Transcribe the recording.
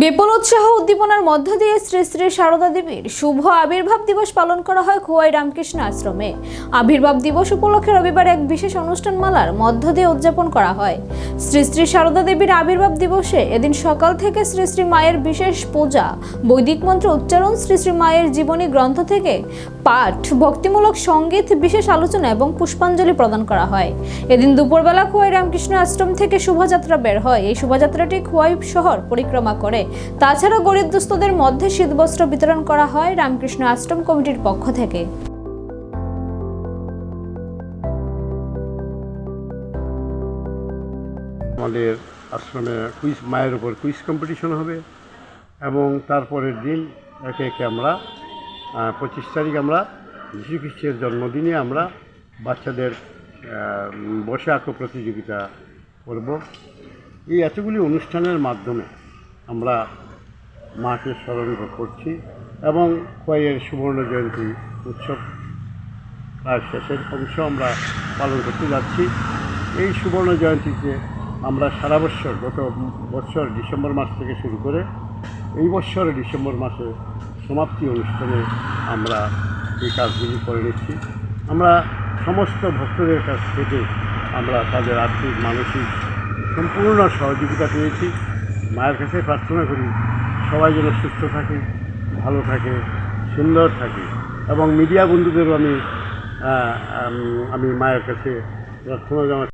বিপুল উৎসাহ উদ্দীপনার মধ্য দিয়ে শ্রী শ্রী সারদা দেবীর শুভ আবির্ভাব দিবস পালন করা হয় খোয়াই রামকৃষ্ণ আশ্রমে। আবির্ভাব দিবস উপলক্ষে রবিবার এক বিশেষ অনুষ্ঠান মালার মধ্য দিয়ে উদযাপন করা হয়। শ্রী শ্রী সারদা দেবীর আবির্ভাব দিবসে এদিন সকাল থেকে শ্রী শ্রী মায়ের বিশেষ পূজা, বৈদিক মন্ত্র উচ্চারণ, শ্রী শ্রী মায়ের জীবনী গ্রন্থ থেকে পাঠ, ভক্তিমূলক সংগীত, বিশেষ আলোচনা এবং পুষ্পাঞ্জলি প্রদান করা হয়। এদিন দুপুরবেলা খোয়াই রামকৃষ্ণ আশ্রম থেকে শোভাযাত্রা বের হয়। এই শোভাযাত্রাটি খোয়াই শহর পরিক্রমা করে। তাছাড়া গরিব দুস্থদের মধ্যে শীতবস্ত্র বিতরণ করা হয় রামকৃষ্ণ আশ্রম কমিটির পক্ষ থেকে। আমাদের আশ্রমে কুইজ, মায়ের উপর কুইজ কম্পিটিশন হবে এবং তারপরের দিন একে একে আমরা পঁচিশ তারিখ আমরা যীশু খ্রিস্টের জন্মদিনে আমরা বাচ্চাদের বসে আঁকো প্রতিযোগিতা করব। এই এতগুলি অনুষ্ঠানের মাধ্যমে আমরা মাকে স্মরণ করছি এবং কয়ের সুবর্ণ জয়ন্তী উৎসব প্রায় শেষের অংশ আমরা পালন করতে যাচ্ছি। এই সুবর্ণ জয়ন্তীতে আমরা সারা বছর, গত বছর ডিসেম্বর মাস থেকে শুরু করে এই বছর ডিসেম্বর মাসে সমাপ্তি অনুষ্ঠানে আমরা এই কাজগুলি করে নিচ্ছি। আমরা সমস্ত ভক্তদের কাছ থেকে আমরা তাদের আর্থিক, মানসিক সম্পূর্ণ সহযোগিতা পেয়েছি। মায়ের কাছে প্রার্থনা করি, সবাই যেন সুস্থ থাকে, ভালো থাকে, সুন্দর থাকে। এবং মিডিয়া বন্ধুদেরও আমি আমি মায়ের কাছে প্রার্থনা জানাচ্ছি।